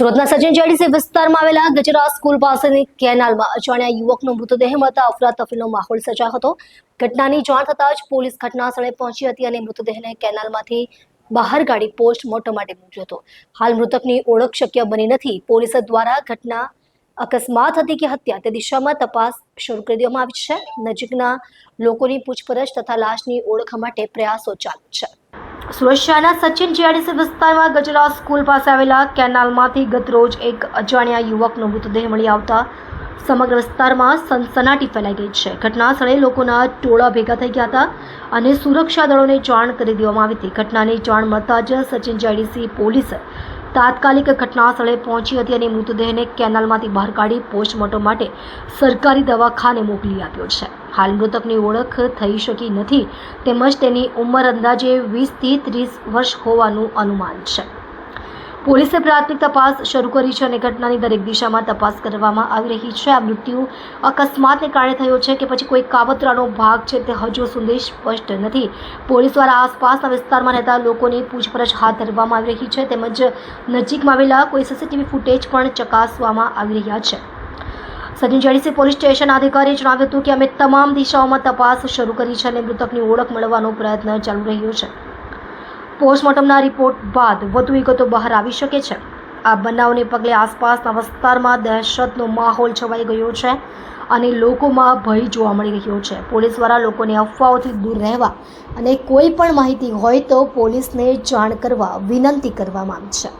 સુરતના સચિન જેડીસી વિસ્તારમાં આવેલા ગજરા સ્કૂલ પાસેની કેનાલમાં અજાણ્યા યુવકનો મૃતદેહ મળતા અફરાતફરીનો માહોલ સર્જાયો હતો. ઘટનાની જાણ થતાં જ પોલીસ ઘટના સ્થળે પહોંચી હતી અને મૃતદેહને કેનાલમાંથી બહાર કાઢી પોસ્ટમોર્ટમ માટે મૂક્યો હતો. હાલ મૃતકની ઓળખ શક્ય બની નથી. પોલીસ દ્વારા ઘટના અકસ્માત હતી કે હત્યા તે દિશામાં તપાસ શરૂ કરી દેવામાં આવી છે. નજીકના લોકોની પૂછપરછ તથા લાશની ઓળખ માટે પ્રયાસો ચાલુ છે. સુરત શહેરના સચિન જીઆરડીસી વિસ્તારમાં ગજરા સ્કૂલ પાસે આવેલા કેનાલમાંથી ગતરોજ એક અજાણ્યા યુવકનો મૃતદેહ મળી આવતા સમગ્ર વિસ્તારમાં સનસનાટી ફેલાઈ ગઈ છે. ઘટના સ્થળે લોકોના ટોળા ભેગા થઈ ગયા હતા અને સુરક્ષા દળોને જાણ કરી દેવામાં આવી હતી. ઘટનાની જાણ મળતા જ સચિન જીઆરડીસી પોલીસ તાત્કાલિક ઘટના સ્થળે પહોંચી હતી અને મૃતદેહને કેનાલમાંથી બહાર કાઢી પોસ્ટમોર્ટમ માટે સરકારી દવાખાને મોકલી આપ્યો છે. હાલ મૃતકની ઓળખ થઈ શકી નથી, તેમજ તેની ઉંમર અંદાજે વીસથી ત્રીસ વર્ષ હોવાનું અનુમાન છે. પોલીસે પ્રાથમિક તપાસ શરૂ કરી છે અને ઘટનાની દરેક દિશામાં તપાસ કરવામાં આવી રહી છે. આ મૃત્યુ અકસ્માતને કારણે થયો છે કે પછી કોઈ કાવતરાનો ભાગ છે તે હજુ સુધી સ્પષ્ટ નથી. પોલીસ દ્વારા આસપાસના વિસ્તારમાં રહેતા લોકોની પૂછપરછ હાથ ધરવામાં આવી રહી છે તેમજ નજીકમાં આવેલા કોઈ સીસીટીવી ફૂટેજ પણ ચકાસવામાં આવી રહ્યા છે. સચિન જેડીસી પોલીસ સ્ટેશન અધિકારીએ જણાવ્યું હતું કે અમે તમામ દિશાઓમાં તપાસ શરૂ કરી છે અને મૃતકની ઓળખ મેળવવાનો પ્રયત્ન ચાલુ રહ્યો છે. પોસ્ટમોર્ટમના રિપોર્ટ બાદ વધુ વિગતો બહાર આવી શકે છે. આ બનાવને પગલે આસપાસના વિસ્તારમાં દહેશતનો માહોલ છવાઈ ગયો છે અને લોકોમાં ભય જોવા મળી રહ્યો છે. પોલીસ દ્વારા લોકોને અફવાઓથી દૂર રહેવા અને કોઈ પણ માહિતી હોય તો પોલીસને જાણ કરવા વિનંતી કરવામાં આવી છે.